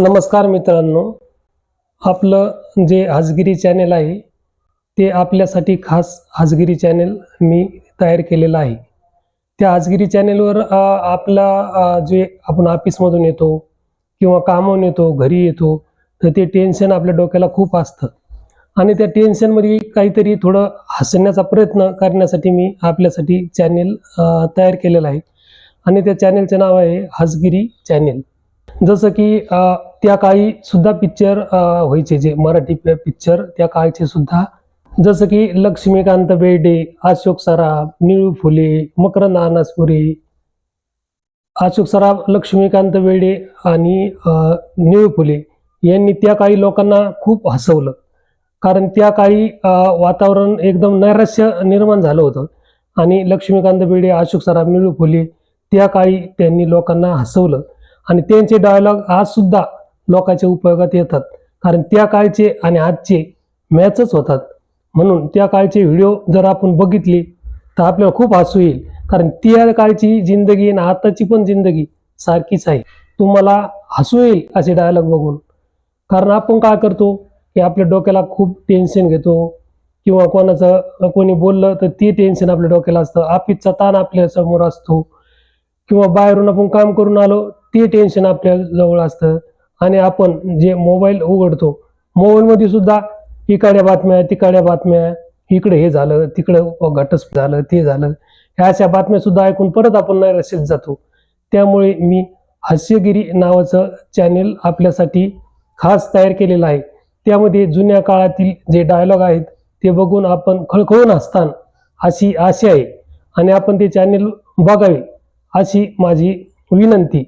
नमस्कार मित्रांनो. आपलं जे हाजगिरी चॅनेल आहे ते आपल्यासाठी खास हाजगिरी चॅनेल मी तयार केलेलं आहे. त्या हाजगिरी चॅनेलवर आपला जे आपण ऑफिसमधून येतो किंवा कामावून येतो घरी येतो तर ते टेन्शन आपल्या डोक्याला खूप असतं. आणि त्या टेन्शनमध्ये काहीतरी थोडं हसण्याचा प्रयत्न करण्यासाठी मी आपल्यासाठी चॅनेल तयार केलेलं आहे. आणि त्या चॅनेलचं नाव आहे हाजगिरी चॅनेल जसं की त्या काळी सुद्धा पिक्चर व्हायचे जे मराठी पिक्चर त्या काळचे सुद्धा. जसं की लक्ष्मीकांत बेर्डे अशोक सराफ निळू फुले मकरंद अनासपुरे अशोक सराफ लक्ष्मीकांत बेर्डे आणि निळू फुले यांनी त्या काळी लोकांना खूप हसवलं. कारण त्या काळी वातावरण एकदम नैराश्य निर्माण झालं होतं. आणि लक्ष्मीकांत बेर्डे अशोक सराफ निळू फुले त्या काळी त्यांनी लोकांना हसवलं. आणि त्यांचे डायलॉग आज सुद्धा लोकांच्या उपयोगात येतात. कारण त्या काळचे आणि आजचे मॅचच होतात. म्हणून त्या काळचे व्हिडिओ जर आपण बघितले तर आपल्याला खूप हसू येईल. कारण त्या काळची जिंदगी आणि आताची पण जिंदगी सारखीच आहे. तुम्हाला हसू येईल असे डायलॉग बघून. कारण आपण काय करतो की आपल्या डोक्याला खूप टेन्शन घेतो. किंवा कोणाचं कोणी बोललं तर ते टेन्शन आपल्या डोक्याला असतं. ऑफिसचा ताण आपल्यासमोर असतो. किंवा बाहेरून आपण काम करून आलो ते टेन्शन आपल्या जवळ असतं. आणि आपण जे मोबाईल उघडतो मोबाईलमध्ये सुद्धा इकडच्या बातम्या तिकडच्या बातम्या इकडे हे झालं तिकडं घटस्फोट झालं ते झालं ह्या अशा बातम्या सुद्धा ऐकून परत आपण नैराश्यात जातो. त्यामुळे मी हास्यगिरी नावाचं चॅनेल आपल्यासाठी खास तयार केलेलं आहे. त्यामध्ये जुन्या काळातील जे डायलॉग आहेत ते बघून आपण खळखळून हसतान अशी आशा आहे. आणि आपण ते चॅनेल बघावे अशी माझी विनंती.